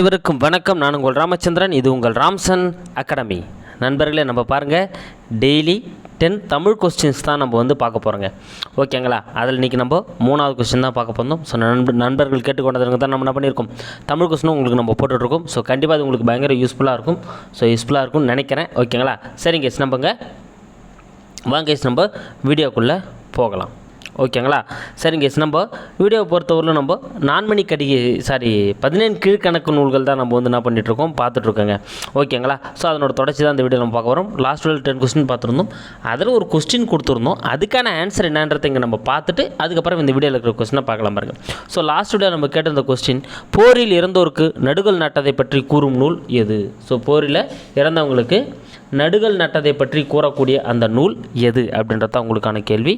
அனைவருக்கும் வணக்கம். நான் உங்கள் ராமச்சந்திரன் இது உங்கள் ராம்சன் அகாடமி. நண்பர்களே நம்ம பாருங்கள் டெய்லி டென் தமிழ் கொஸ்டின்ஸ் தான் நம்ம வந்து பார்க்க போகிறோங்க ஓகேங்களா அதில் இன்றைக்கி நம்ம மூணாவது கொஸ்டின் தான் பார்க்க போகிறோம் ஸோ நண்பர் நண்பர்கள் கேட்டுக்கொண்டதுங்க தான் நம்ம என்ன பண்ணியிருக்கோம்? தமிழ் கொஸ்டினும் உங்களுக்கு நம்ம போட்டுட்ருக்கோம். ஸோ கண்டிப்பாக அது உங்களுக்கு பயங்கர யூஸ்ஃபுல்லாக இருக்கும். ஸோ யூஸ்ஃபுல்லாக இருக்கும்னு நினைக்கிறேன். ஓகேங்களா சரிங்க எஸ் நம்பங்க வாங்க எஸ் நம்ம வீடியோக்குள்ளே போகலாம். ஓகேங்களா? சரிங்க எஸ் நம்ம வீடியோவை பொறுத்தவரையிலும் நம்ம நான்மணி கடிகை சாரி பதினேழு கீழ்கணக்கு நூல்கள் தான் நம்ம வந்து என்ன பண்ணிகிட்ருக்கோம் பார்த்துட்ருக்கோங்க ஓகேங்களா? ஸோ அதனோட தொடர்ச்சி தான் இந்த வீடியோ நம்ம பார்க்க வரோம். லாஸ்ட் வேல் டென் கொஸ்டின் பார்த்துருந்தோம். அதில் ஒரு கொஸ்டின் கொடுத்துருந்தோம். அதுக்கான ஆன்சர் என்னன்றதை இங்கே நம்ம பார்த்துட்டு அதுக்கப்புறம் இந்த வீடியோவில் இருக்கிற கொஸ்டினை பார்க்கலாம் பாருங்க. ஸோ லாஸ்ட் வீடியோ நம்ம இந்த கொஸ்டின் போரில் இறந்தோருக்கு நடுகள் நட்டதை பற்றி கூறும் நூல் எது? ஸோ போரில் இறந்தவங்களுக்கு நடுகள் நட்டதை பற்றி கூறக்கூடிய அந்த நூல் எது? அப்படின்றது தான் உங்களுக்கான கேள்வி.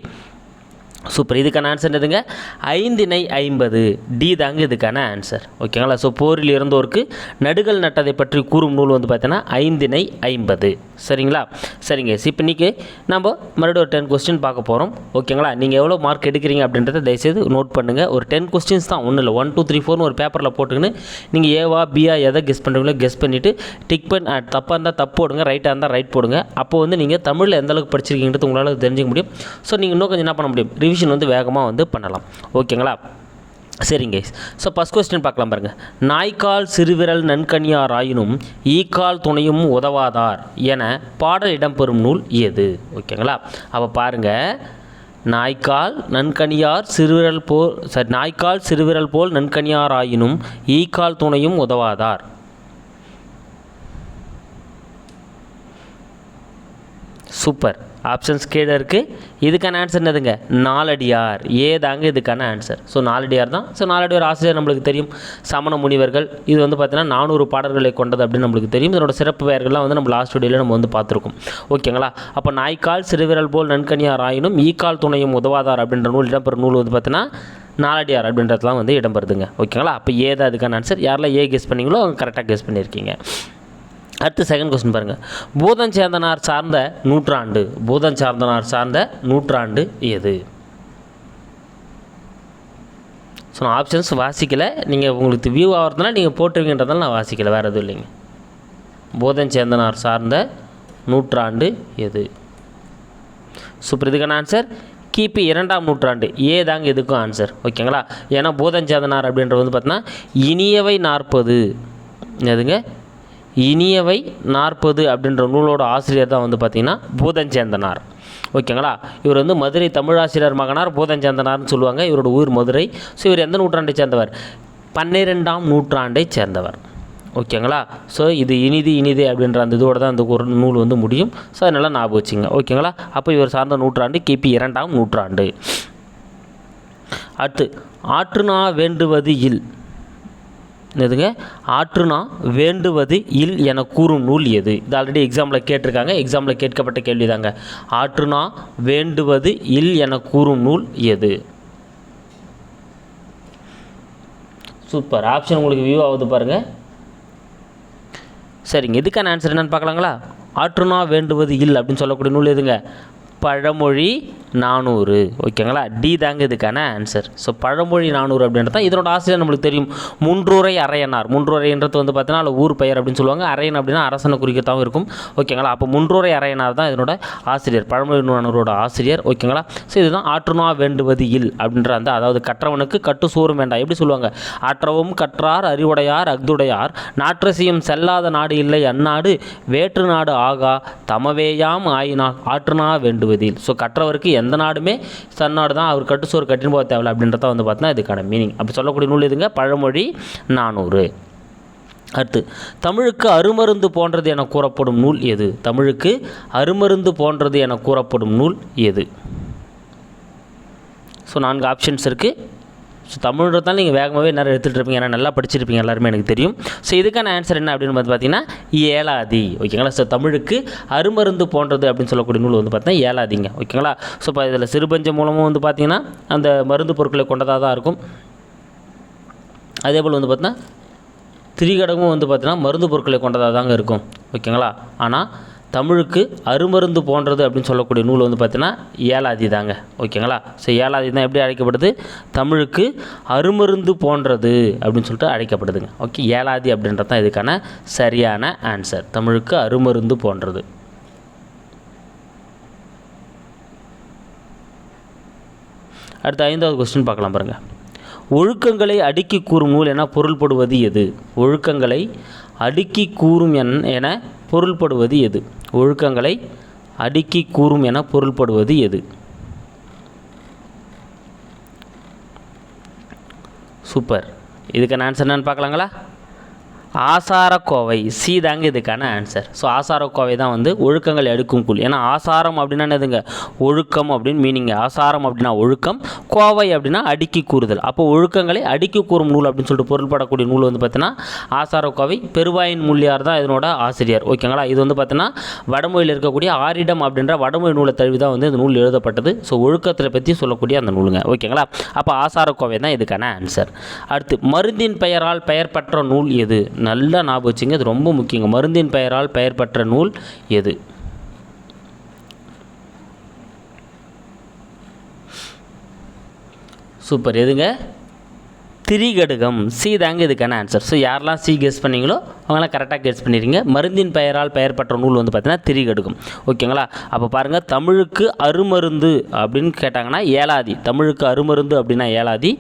சூப்பர். இதுக்கான ஆன்சர் எதுங்க ஐந்தினை ஐம்பது. டி தாங்க இதுக்கான ஆன்சர் ஓகேங்களா? ஸோ போரில் இருந்தோருக்கு நடுகள் நட்டதை பற்றி கூறும் நூல் வந்து பார்த்தீங்கன்னா ஐந்தினை ஐம்பது. சரிங்களா? சரிங்க. இப்போ இன்றைக்கி நம்ம மறுபடியும் ஒரு டென் கொஸ்டின் பார்க்க போகிறோம் ஓகேங்களா? நீங்கள் எவ்வளோ மார்க் எடுக்கிறீங்க அப்படின்றத தயவுசெய்து நோட் பண்ணுங்கள் ஒரு டென் கொஸ்டின்ஸ் தான். ஒன்றும் இல்லை. ஒன் டூ த்ரீ ஃபோர்னு ஒரு பேப்பரில் போட்டுக்கின்னு நீங்கள் ஏவா பிஆ எதை கெஸ் பண்ணுறீங்களோ கெஸ் பண்ணிவிட்டு டிக் பண்ணி தப்பாக இருந்தால் தப்பு போடுங்க. ரைட்டாக இருந்தால் ரைட் போடுங்க. அப்போ வந்து நீங்கள் தமிழில் எந்தளவுக்கு படிச்சிருக்கீங்கன்றது படிச்சிருக்கீங்கிறது உங்களால் தெரிஞ்சுக்க முடியும். ஸோ நீங்கள் இன்னும் கொஞ்சம் என்ன பண்ண முடியும்? ரிவிஷன் வந்து வேகமாக வந்து பண்ணலாம். ஓகேங்களா? சரிங்க ஸோ ஃபஸ்ட் கொஸ்டின் பார்க்கலாம் பாருங்கள் நாய்க்கால் சிறுவிரல் நன்கனியார் ஆயினும் ஈக்கால் துணையும் உதவாதார் என பாடல் இடம்பெறும் நூல் எது? ஓகேங்களா? அப்போ பாருங்கள் நாய்க்கால் நன்கனியார் சிறுவிரல் போல் சரி நாய்க்கால் சிறுவிரல் போல் நன்கனியார் ஆயினும் ஈக்கால் துணையும் உதவாதார். சூப்பர். ஆப்ஷன்ஸ் கீழே இருக்குது இதுக்கான ஆன்சர் என்னதுங்க? நாலடியார். ஏ தாங்க இதுக்கான ஆன்சர் ஸோ நாலடியார் தான். ஸோ நாலடியார் ஆசிரியர் நம்மளுக்கு தெரியும். சமண முனிவர்கள். இது வந்து பார்த்தீங்கன்னா நானூறு பாடல்களை கொண்டது அப்படின்னு நம்மளுக்கு தெரியும். இதனோட சிறப்பு பெயர்கள்லாம் வந்து நம்ம லாஸ்ட் வீடியோவில் நம்ம வந்து பார்த்துருக்கோம். ஓகேங்களா அப்போ நாய்க்கால் சிறுவிரல் போல் நன்கனியார் ஆயினும் ஈக்கால் துணையும் உதவாதார் அப்படின்ற நூல் இடம்பெறும் நூல் வந்து பார்த்தீங்கன்னா நாலடியார் அப்படின்றதுலாம் வந்து இடம்பெறுதுங்க. ஓகேங்களா அப்போ ஏதா அதுக்கான ஆன்சர் யாரெல்லாம் ஏ கெஸ் பண்ணீங்களோ அவங்க கரெக்டாக கெஸ் பண்ணியிருக்கீங்க. அடுத்து செகண்ட் கொஸ்டின் பாருங்கள் பூதன் சேந்தனார் சார்ந்த நூற்றாண்டு. பூதம் சார்ந்தனார் சார்ந்த நூற்றாண்டு எது? ஸோ நான் ஆப்ஷன்ஸ் வாசிக்கலை. நீங்கள் உங்களுக்கு வியூ ஆகிறதுனால நீங்கள் போட்டுருவீங்கன்றதால நான் வாசிக்கலை. வேறு எதுவும் இல்லைங்க. பூதன் சேந்தனார் சார்ந்த நூற்றாண்டு எது? சூப்பர் இதுக்கான ஆன்சர் கிபி இரண்டாம் நூற்றாண்டு. ஏ தாங்க இதுக்கும் ஆன்சர் ஓகேங்களா? ஏன்னா பூதஞ்சேதனார் அப்படின்றது வந்து பார்த்தீங்கன்னா இனியவை நாற்பது. எதுங்க இனியவை நாற்பது அப்படின்ற நூலோட ஆசிரியர் தான் வந்து பார்த்திங்கன்னா பூதஞ்சேந்தனார். ஓகேங்களா? இவர் வந்து மதுரை தமிழாசிரியர் மகனார் பூதஞ்சேந்தனார்னு சொல்லுவாங்க. இவரோட ஊர் மதுரை. ஸோ இவர் எந்த நூற்றாண்டை சேர்ந்தவர்? பன்னிரெண்டாம் நூற்றாண்டை சேர்ந்தவர். ஓகேங்களா? ஸோ இது இனிது இனிது அப்படின்ற அந்த இதோட தான் அந்த ஒரு நூல் வந்து முடியும். ஸோ அதனால் ஞாபகம் வச்சுங்க. ஓகேங்களா? அப்போ இவர் சார்ந்த நூற்றாண்டு கிபி இரண்டாம் நூற்றாண்டு. அடுத்து ஆற்றுனா வேண்டுவது இல். எதுங்க ஆற்றுனா வேண்டுவது இல் என கூறும் நூல் எது? இது ஆல்ரெடி எக்ஸாமில் கேட்டிருக்காங்க. எக்ஸாமில் கேட்கப்பட்ட கேள்வி தாங்க ஆற்றுனா வேண்டுவது இல் என கூறும் நூல் எது? சூப்பர். ஆப்ஷன் உங்களுக்கு வியூ ஆகுது பாருங்கள் சரிங்க. இதுக்கான ஆன்சர் என்னன்னு பார்க்கலாங்களா? ஆற்றுனா வேண்டுவது இல் அப்படின்னு சொல்லக்கூடிய நூல் எதுங்க? பழமொழி நானூறு. ஓகேங்களா? டி தாங்க இதுக்கான ஆன்சர் ஸோ பழமொழி நானூறு அப்படின்றது தான் இதனோட ஆசிரியர் நம்மளுக்கு தெரியும். முன்றுரை அரையனார். முன்றுரைன்றது வந்து பார்த்தீங்கன்னா அதில் ஊர் பெயர் அப்படின்னு சொல்லுவாங்க. அரையன் அப்படின்னா அரசனை குறிக்கத்தாகவும் இருக்கும். ஓகேங்களா? அப்போ முன்றுரை அரையனார் தான் இதனோட ஆசிரியர். பழமொழி நானூரோட ஆசிரியர். ஓகேங்களா? ஸோ இதுதான் ஆற்றுனா வேண்டுவது இல் அப்படின்ற அந்த அதாவது கற்றவனுக்கு கட்டு சோறும் வேண்டாம் எப்படி சொல்லுவாங்க? ஆற்றவும் கற்றார் அறிவுடையார் அக்துடையார் நாற்றசியம் செல்லாத நாடு இல்லை அந்நாடு. வேற்று நாடு ஆகா தமவேயாம் ஆயினா ஆற்றுனா கட்டுவதில் ஸோ கற்றவருக்கு எந்த நாடுமே தன்னாடு தான் அவர் கட்டு சோறு கட்டின்னு போக தேவையில்லை அப்படின்றத வந்து பார்த்தீங்கன்னா இதுக்கான மீனிங் அப்படி சொல்லக்கூடிய நூல் எதுங்க? பழமொழி நானூறு. அடுத்து தமிழுக்கு அருமருந்து போன்றது என கூறப்படும் நூல் எது? தமிழுக்கு அருமருந்து போன்றது என கூறப்படும் நூல் எது? ஸோ நான்கு ஆப்ஷன்ஸ் இருக்குது ஸோ தமிழ்ன்றதால நீங்கள் வேகமாகவே நேரம் எடுத்துகிட்டு இருப்பீங்க ஏன்னா நல்லா படிச்சிருப்பீங்க எல்லாருமே எனக்கு தெரியும். ஸோ இதுக்கான ஆன்சர் என்ன அப்படின்னு பார்த்து பார்த்தீங்கன்னா ஏலாதி ஓகேங்களா? ஸோ தமிழுக்கு அருமருந்து போன்றது அப்படின்னு சொல்லக்கூடிய நூல் வந்து பார்த்தீங்கன்னா ஏலாதிங்க ஓகேங்களா? ஸோ இப்போ இதில் சிறுபஞ்ச மூலமும் வந்து பார்த்தீங்கன்னா அந்த மருந்து பொருட்களை கொண்டதாக தான் இருக்கும். அதே போல் வந்து பார்த்தீங்கன்னா திரிகடமும் வந்து பார்த்தீங்கன்னா மருந்து பொருட்களை கொண்டதாக தாங்க இருக்கும். ஓகேங்களா? ஆனால் தமிழுக்கு அருமருந்து போன்றது அப்படின்னு சொல்லக்கூடிய நூல் வந்து பார்த்திங்கன்னா ஏலாதி தாங்க. ஓகேங்களா? ஸோ ஏலாதி தான் எப்படி அழைக்கப்படுது? தமிழுக்கு அருமருந்து போன்றது அப்படின்னு சொல்லிட்டு அழைக்கப்படுதுங்க. ஓகே ஏலாதி அப்படின்றது தான் இதுக்கான சரியான ஆன்சர் தமிழுக்கு அருமருந்து போன்றது. அடுத்து ஐந்தாவது கொஸ்டின் பார்க்கலாம் பாருங்கள் ஒழுக்கங்களை அடுக்கி கூறும் நூல் என பொருள்படுவது எது? ஒழுக்கங்களை அடுக்கி கூறும் என் என பொருள்படுவது எது? ஒழுக்கங்களை அடுக்கி கூறும் என பொருள்படுவது எது? சூப்பர். இதுக்கான ஆன்சர் என்னன்னு பார்க்கலாங்களா? ஆசாரக்கோவை சி தாங்க இதுக்கான ஆன்சர் ஸோ ஆசாரக்கோவை தான் வந்து ஒழுக்கங்களை அடுக்கும் கூல் ஏன்னா ஆசாரம் அப்படின்னா என்னதுங்க? ஒழுக்கம் அப்படின்னு மீனிங் ஆசாரம் அப்படின்னா ஒழுக்கம் கோவை அப்படின்னா அடுக்கி கூறுதல். அப்போ ஒழுக்கங்களை அடுக்கி கூறும் நூல் அப்படின்னு சொல்லிட்டு பொருள்படக்கூடிய நூல் வந்து பார்த்தீங்கன்னா ஆசாரக்கோவை பெருவாயின் முள்ளியார் தான் இதனோட ஆசிரியர். ஓகேங்களா இது வந்து பார்த்தீங்கன்னா வடமொழியில் இருக்கக்கூடிய ஆரிடம் அப்படின்ற வடமொழி நூலை தழுவி தான் வந்து இந்த நூல் எழுதப்பட்டது. ஸோ ஒழுக்கத்தை பற்றி சொல்லக்கூடிய அந்த நூலுங்க. ஓகேங்களா அப்போ ஆசாரக்கோவை தான் இதுக்கான ஆன்சர் அடுத்து மருந்தின் பெயரால் பெயர் பெற்ற நூல் எது? நல்லா ஞாபகம் வச்சுங்க. இது ரொம்ப முக்கியங்க. மருந்தின் பெயரால் பெயர் பெற்ற நூல் எது? சூப்பர். எதுங்க? திரிகடுகம். சி தாங்க இதுக்கான ஆன்சர் ஸோ யாரெல்லாம் சி கெஸ் பண்ணீங்களோ அவங்களாம் கரெக்டாக கெஸ் பண்ணிடுங்க மருந்தின் பெயரால் பெயர் பெற்ற நூல் வந்து பார்த்தீங்கன்னா திரிகடுகம் ஓகேங்களா? அப்போ பாருங்கள் தமிழுக்கு அருமருந்து அப்படின்னு கேட்டாங்கன்னா ஏலாதி. தமிழுக்கு அருமருந்து அப்படின்னா ஏலாதி.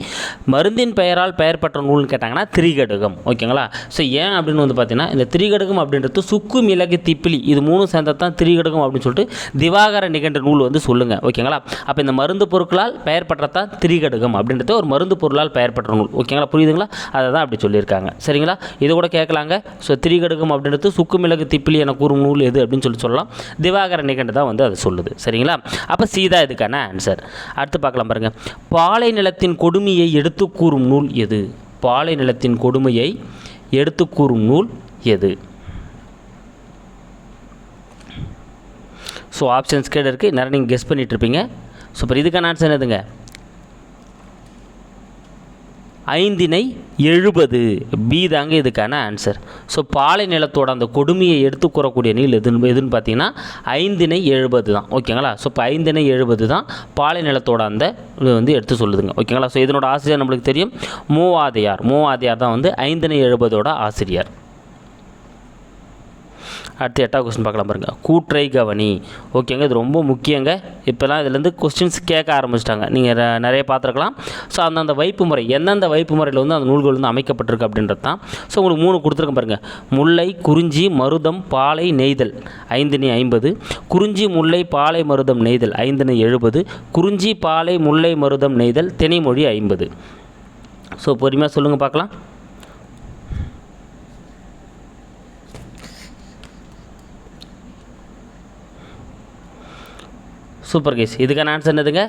மருந்தின் பெயரால் பெயர் பெற்ற நூல்னு கேட்டாங்கன்னா திரிகடுகம் ஓகேங்களா? ஸோ ஏன் அப்படின்னு வந்து பார்த்தீங்கன்னா இந்த திரிகடுகம் அப்படின்றது சுக்கு மிளகு திப்பிலி இது மூணு சேர்ந்தது தான் திரிகடுகம் அப்படின்னு சொல்லிட்டு திவாகர நிகண்ட நூல் வந்து சொல்லுங்கள் ஓகேங்களா? அப்போ இந்த மருந்து பொருட்களால் பெயர் பெற்றதான் திரிகடுகம் அப்படின்றது ஒரு மருந்து பொருளால் பெயர் பெற்ற நூல். ஓகேங்களா? புரியுதுங்களா? அதை தான் அப்படி சொல்லியிருக்காங்க. சரிங்களா? இது கூட கேட்கலாங்க. ஸோ திரிகடுகம் அப்படின்றது சுக்கு மிளகு திப்பிலி என கூறும் நூல் எது அப்படின்னு சொல்லி சொல்லலாம். திவாகர நிகண்டு தான் வந்து அது சொல்லுது. சரிங்களா? அப்போ சீதா இதுக்கான ஆன்சர் அடுத்து பார்க்கலாம் பாருங்கள் பாலை நிலத்தின் கொடுமையை எடுத்து கூறும் நூல் எது? பாலை நிலத்தின் கொடுமையை எடுத்து கூறும் நூல் எது? ஸோ ஆப்ஷன்ஸ் கேடு இருக்குது நிறைய நீங்கள் கெஸ் பண்ணிட்டு இருப்பீங்க. சூப்பர் இதுக்கான ஆன்சர் எதுங்க ஐந்தினை எழுபது. பி தாங்க இதுக்கான ஆன்சர் ஸோ பாலை நிலத்தோட அந்த கொடுமையை எடுத்து கூறக்கூடிய நீள் எதுன்னு எதுன்னு பார்த்தீங்கன்னா ஐந்தினை எழுபது தான். ஓகேங்களா ஸோ இப்போ ஐந்தினை எழுபது தான் பாலை நிலத்தோட அந்த இது வந்து எடுத்து சொல்லுதுங்க. ஓகேங்களா ஸோ இதனோட ஆசிரியர் நம்மளுக்கு தெரியும். மூவாதையார். மூவாதையார் தான் வந்து ஐந்தினை எழுபதோட ஆசிரியர். அடுத்து எட்டாவது கொஸ்டின் பார்க்கலாம் பாருங்க. கூற்றை கவனி. ஓகேங்க இது ரொம்ப முக்கியங்க. இப்போலாம் இதுலேருந்து கொஸ்டின்ஸ் கேட்க ஆரம்பிச்சிட்டாங்க. நீங்கள் நிறைய பார்த்துருக்கலாம். ஸோ அந்தந்த வைப்பு முறை எந்தெந்த வைப்பு முறையில் வந்து அந்த நூல்கள் வந்து அமைக்கப்பட்டிருக்கு அப்படின்றது தான். ஸோ உங்களுக்கு மூணு கொடுத்துருக்கேன் பாருங்கள் முல்லை குறிஞ்சி மருதம் பாலை நெய்தல். ஐந்தினி ஐம்பது. குறிஞ்சி முல்லை பாலை மருதம் நெய்தல். ஐந்தினி எழுபது. குறிஞ்சி பாலை முல்லை மருதம் நெய்தல். தினைமொழி ஐம்பது. ஸோ பொறுமையாக சொல்லுங்கள் பார்க்கலாம். சூப்பர் கேஸ் இதுக்கான ஆன்சர் என்னதுங்க?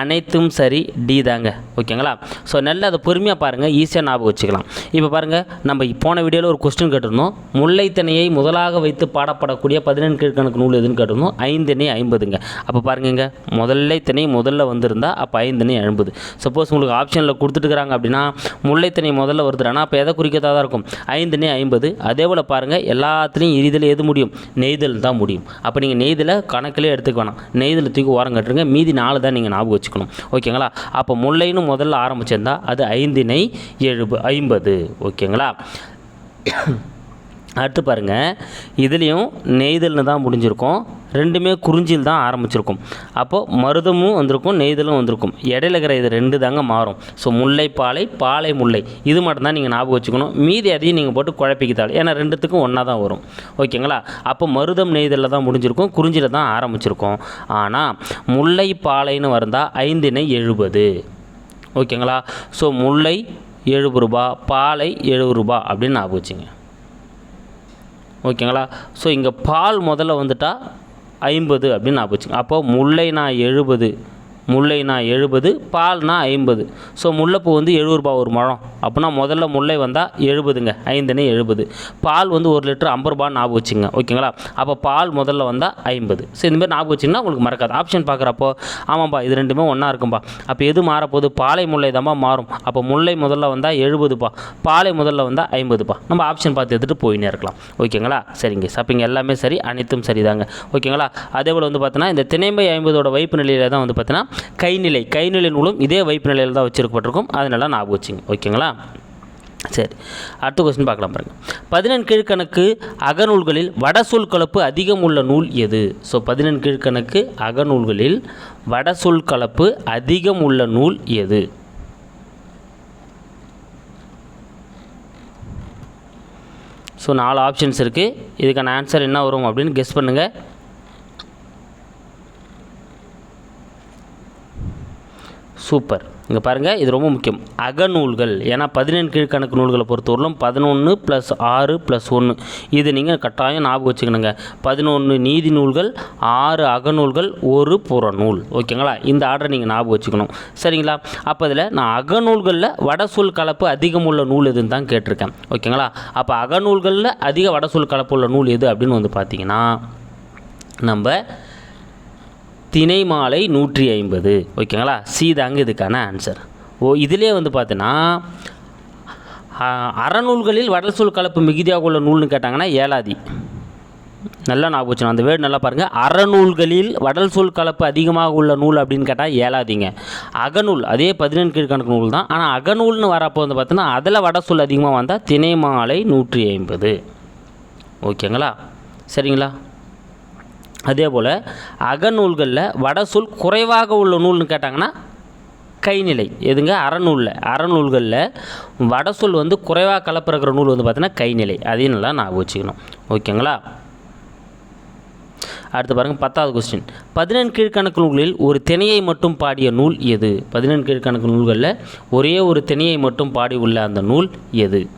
அனைத்தும் சரி டி தாங்க. ஓகேங்களா? ஸோ நல்லா அதை பொறுமையாக பாருங்கள் ஈஸியாக ஞாபகம் வச்சுக்கலாம். இப்போ பாருங்கள் நம்ம போன வீடியோவில் ஒரு கொஸ்டின் கேட்டிருந்தோம். முல்லைத்தனையை முதலாக வைத்து பாடப்படக்கூடிய பதினெண்டு கீழ்கணக்கு நூல் எதுன்னு கேட்டிருந்தோம். ஐந்தணி ஐம்பதுங்க. அப்போ பாருங்கங்க முதல்ல முதல்ல வந்திருந்தால் அப்போ ஐந்தணி ஐம்பது சப்போஸ் உங்களுக்கு ஆப்ஷனில் கொடுத்துட்டுருக்காங்க அப்படின்னா முல்லைத்தனை முதல்ல வருதுன்னா அப்போ எதை குறிக்கதாக தான் இருக்கும்? ஐந்தணி ஐம்பது. அதே போல் பாருங்கள் எல்லாத்துலேயும் இறுதியில் எது முடியும்? நெய்தல் தான் முடியும். அப்போ நீங்கள் நெய்தலை கணக்கிலே எடுத்துக்க வேணாம். நெய்தல் தூக்கி ஓரம் கட்டுருங்க. மீதி நாலு தான் நீங்கள் ஞாபகம் வச்சுக்கணும். ஓகேங்களா? அப்போ முல்லைன்னு முதல்ல ஆரம்பிச்சிருந்தா அது ஐந்தினை எழுபது ஐம்பது. ஓகேங்களா? அடுத்து பாருங்கள் இதுலேயும் நெய்தல்னு தான் முடிஞ்சிருக்கும். ரெண்டுமே குறிஞ்சியில் தான் ஆரம்பிச்சிருக்கும். அப்போது மருதமும் வந்திருக்கும் நெய்தலும் வந்திருக்கும். இடையில இருக்கிற இது ரெண்டு தாங்க மாறும். ஸோ முல்லை பாலை பாலை முல்லை. இது மட்டும்தான் நீங்கள் ஞாபகம் வச்சுக்கணும். மீதி அதையும் நீங்கள் போட்டு குழப்பிக்கிட்டால் ஏன்னா ரெண்டுத்துக்கும் ஒன்றா தான் வரும். ஓகேங்களா? அப்போ மருதம் நெய்தலில் தான் முடிஞ்சிருக்கும் குறிஞ்சியில் தான் ஆரம்பிச்சிருக்கும். ஆனால் முல்லை பாலைன்னு வந்தால் ஐந்தினை எழுபது. ஓகேங்களா? ஸோ முல்லை எழுபது ரூபா பாலை எழுபது ரூபா அப்படின்னு ஞாபகம் வச்சுங்க. ஓகேங்களா? ஸோ இங்கே பால் முதல்ல வந்துட்டால் ஐம்பது அப்படின்னு நான் வச்சுங்க அப்போ முல்லைனா எழுபது முல்லைனா எழுபது பால்னா ஐம்பது. ஸோ முல்லைப்பூ வந்து எழுபது ரூபா ஒரு முழம். அப்படின்னா முதல்ல முல்லை வந்தால் எழுபதுங்க ஐந்துனே எழுபது. பால் வந்து ஒரு லிட்டர் ஐம்பது ரூபா ஞாபகம் வச்சுங்க ஓகேங்களா? அப்போ பால் முதல்ல வந்தால் ஐம்பது. ஸோ இந்தமாதிரி ஞாபகம் வச்சிங்கன்னா உங்களுக்கு மறக்காது. ஆப்ஷன் பார்க்குறப்போ ஆமாம்ப்பா இது ரெண்டுமே ஒன்றா இருக்கும்பா. அப்போ எது மாறப்போகுது? பாலை முல்லை தான்ப்பா மாறும். அப்போ முல்லை முதல்ல வந்தால் எழுபதுப்பா. பாலை முதல்ல வந்தால் ஐம்பதுப்பா. நம்ம ஆப்ஷன் பார்த்து எடுத்துகிட்டு போயினே இருக்கலாம். ஓகேங்களா? சரிங்க. சப்பிங்க எல்லாமே சரி அனைத்தும் சரிதாங்க. ஓகேங்களா? அதே போல் வந்து பார்த்தீங்கன்னா இந்த திணைமை ஐம்பதோட வைப்பு நிலையில் தான் வந்து பார்த்தீங்கன்னா கைநிலை கைநிலை நூலும் இதே வைப்பு நிலையில் தான் வச்சிருக்கப்பட்டிருக்கும். அதனால ஞாபகம் வச்சுங்க. ஓகேங்களா? சரி அடுத்த கொஸ்டின் பார்க்கலாம் பாருங்க. பதினெண் கீழ்கணக்கு அகநூல்களில் வடசொல் கலப்பு அதிகம் உள்ள நூல் எது? ஸோ பதினெண் கீழ்கணக்கு அகநூல்களில் வடசொல் கலப்பு அதிகம் உள்ள நூல் எது? ஸோ நாலு ஆப்ஷன்ஸ் இருக்குது இதுக்கான ஆன்சர் என்ன வரும் அப்படின்னு கெஸ் பண்ணுங்கள் சூப்பர். இங்கே பாருங்கள் இது ரொம்ப முக்கியம். அகநூல்கள். ஏன்னா பதினெண் கீழ்கணக்கு நூல்களை பொறுத்தவரையிலும் பதினொன்று ப்ளஸ் ஆறு ப்ளஸ் ஒன்று இது நீங்கள் கட்டாயம் ஞாபகம் வச்சுக்கணுங்க. பதினொன்று நீதி நூல்கள் ஆறு அகநூல்கள் ஒரு புறநூல் ஓகேங்களா? இந்த ஆர்டரை நீங்கள் ஞாபகம் வச்சுக்கணும். சரிங்களா? அப்போ இதில் நான் அகநூல்களில் வடசொல் கலப்பு அதிகம் உள்ள நூல் எதுன்னு தான் கேட்டிருக்கேன். ஓகேங்களா? அப்போ அகநூல்களில் அதிக வடசொல் கலப்பு உள்ள நூல் எது அப்படின்னு வந்து பார்த்தீங்கன்னா நம்ம தினை மாலை நூற்றி ஐம்பது ஓகேங்களா? சி தாங்க இதுக்கான ஆன்சர் ஓ இதிலே வந்து பார்த்தீங்கன்னா அறநூல்களில் வடல்சூல் கலப்பு மிகுதியாக உள்ள நூல்னு கேட்டாங்கன்னா ஏலாதி. நல்லா ஞாபகம் வச்சுக்கணும். அந்த வேர்டு நல்லா பாருங்கள் அறநூல்களில் வடல் சொல் கலப்பு அதிகமாக உள்ள நூல் அப்படின்னு கேட்டால் ஏலாதீங்க. அகநூல் அதே பதினெண்டு கீழ்கணக்கு நூல் தான். ஆனால் அகநூல்னு வரப்போ வந்து பார்த்தீங்கன்னா அதில் வட சொல் அதிகமாக வந்தால் தினை மாலை நூற்றி ஐம்பது ஓகேங்களா? சரிங்களா? அதே போல் அகநூல்களில் வடசொல் குறைவாக உள்ள நூல்னு கேட்டாங்கன்னா கைநிலை. எதுங்க? அறநூலில். அறநூல்களில் வடசொல் வந்து குறைவாக கலப்பிறக்கிற நூல் வந்து பார்த்தீங்கன்னா கைநிலை. அதையும் நல்லா ஞாபகம் வச்சுக்கணும். ஓகேங்களா? அடுத்து பாருங்கள் பத்தாவது கொஸ்டின் பதினெண் கீழ்கணக்கு நூல்களில் ஒரு திணையை மட்டும் பாடிய நூல் எது? பதினெண் கீழ்கணக்கு நூல்களில் ஒரே ஒரு திணையை மட்டும் பாடி உள்ள அந்த நூல் எது?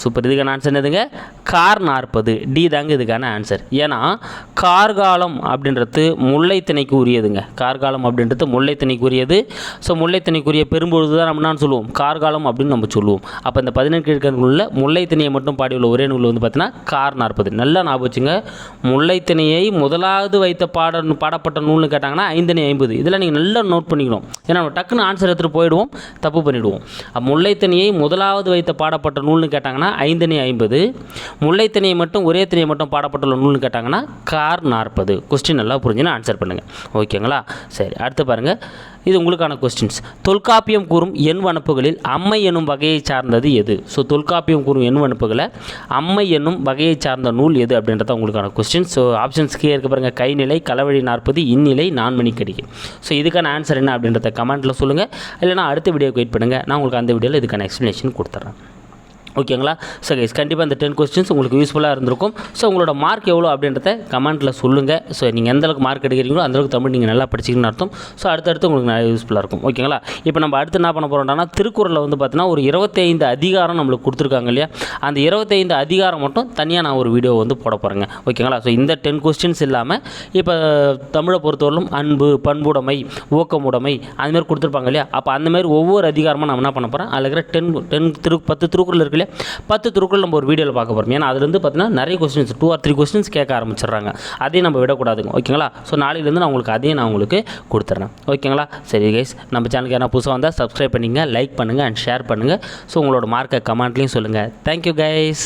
சூப்பர் இதுக்கான ஆன்சர் என்னதுங்க? கார் நாற்பது. டி தாங்க இதுக்கான ஆன்சர் ஏன்னா கார்காலம் அப்படின்றது முல்லைத்திணைக்கு உரியதுங்க கார்காலம் அப்படின்றது முல்லைத்திணைக்கு உரியது ஸோ முல்லைத்திணைக்குரிய பெரும்பொழுது தான் நம்ம என்ன சொல்லுவோம்? கார்காலம் அப்படின்னு நம்ம சொல்லுவோம். அப்போ இந்த பதினெட்டு கீழ்கணக்குள்ள முல்லைத்திணையை மட்டும் பாடியுள்ள ஒரே நூல் வந்து பார்த்தீங்கன்னா கார் நாற்பது. நல்லா ஞாபகம் வச்சுங்க. முல்லைத்திணையை முதலாவது வைத்த பாட பாடப்பட்ட நூல்னு கேட்டாங்கன்னா ஐந்தணி ஐம்பது. இதெல்லாம் நீங்கள் நல்லா நோட் பண்ணிக்கணும். ஏன்னா நம்ம டக்குன்னு ஆன்சர் எடுத்துகிட்டு போயிடுவோம் தப்பு பண்ணிவிடுவோம் அப்போ முல்லைத்திணையை முதலாவது வைத்த பாடப்பட்ட நூல்னு கேட்டாங்கன்னா ஐந்தணி ஐம்பது முல்லைத்தனியை மட்டும் ஒரே தனியை மட்டும் பாடப்பட்டுள்ள நூல்னு கேட்டாங்கன்னா கார் நாற்பது. கொஸ்டின் நல்லா புரிஞ்சுன்னா ஆன்சர் பண்ணுங்கள் ஓகேங்களா சரி அடுத்து பாருங்கள் இது உங்களுக்கான கொஸ்டின்ஸ் தொல்காப்பியம் கூறும் எண் வனப்புகளில் அம்மை எனும் வகையை சார்ந்தது எது? ஸோ தொல்காப்பியம் கூறும் எண் வனப்புகளை அம்மை என்னும் வகையை சார்ந்த நூல் எது அப்படின்றத உங்களுக்கான கொஸ்டின் ஸோ ஆப்ஷன்ஸ் கீழே இருக்க பாருங்கள் கைநிலை களவழி நாற்பது இந்நிலை நான்மணி கடிகை. ஸோ இதுக்கான ஆன்சர் என்ன அப்படின்றத கமெண்ட்டில் சொல்லுங்கள் இல்லைனா அடுத்த வீடியோக்கு வெயிட் பண்ணுங்கள் நான் உங்களுக்கு அந்த வீடியோவில் இதுக்கான எக்ஸ்ப்ளனேஷன் கொடுத்துட்றேன் ஓகேங்களா ஸோ கைஸ் கண்டிப்பாக இந்த டென் கொஸ்டின்ஸ் உங்களுக்கு யூஸ்ஃபுல்லாக இருந்திருக்கும். ஸோ உங்களோட மார்க் எவ்வளோ அப்படின்றத கமெண்ட்டில் சொல்லுங்கள் ஸோ நீங்கள் எந்த அளவுக்கு மார்க் எடுக்கிறீங்களோ அந்தளவுக்கு தமிழ் நீங்கள் நல்லா படிச்சிங்கன்னு அர்த்தம். ஸோ அடுத்தடுத்து உங்களுக்கு நிறைய யூஸ்ஃபுல்லாக இருக்கும். ஓகேங்களா இப்போ நம்ம அடுத்து என்ன பண்ண போகிறோம்னா திருக்குறளில் வந்து பார்த்தீங்கன்னா ஒரு இருபத்தைந்து அதிகாரம் நம்மளுக்கு கொடுத்துருக்காங்க இல்லையா? அந்த இருபத்தைந்து அதிகாரம் மட்டும் தனியாக நான் ஒரு வீடியோ வந்து போட போகிறேங்க ஓகேங்களா ஸோ இந்த டென் கொஸ்டின்ஸ் இல்லாமல் இப்போ தமிழை பொறுத்தவரையிலும் அன்பு பண்புடைமை ஊக்கமுடைமை அதுமாதிரி கொடுத்துருப்பாங்க இல்லையா? அப்போ அந்தமாதிரி ஒவ்வொரு அதிகாரமாக நம்ம என்ன பண்ண போகிறேன் அதில் இருக்கிற டென் டென் திரு பத்து திருக்குறள் இருக்கு இல்லையா பத்து திருக்குறள் நம்ம ஒரு வீடியோவில் பார்க்க போகிறோம் ஏன்னா அதுலேருந்து பார்த்தீங்கன்னா நிறைய questions two or three questions கேட்க ஆரம்பிச்சிடுறாங்க. அதையும் நம்ம விடக்கூடாதுங்க. ஓகேங்களா? ஸோ நாளையிலேருந்து நான் உங்களுக்கு அதையும் நான் உங்களுக்கு கொடுத்துட்றேன் ஓகேங்களா? சரி கைஸ் நம்ம சேனலுக்கு எதனா புதுசாக வந்தால் சப்ஸ்கிரைப் பண்ணிங்க லைக் பண்ணுங்கள் அண்ட் ஷேர் பண்ணுங்கள் ஸோ உங்களோட மார்க்கை கமெண்ட்லேயும் சொல்லுங்கள் தேங்க்யூ கைஸ்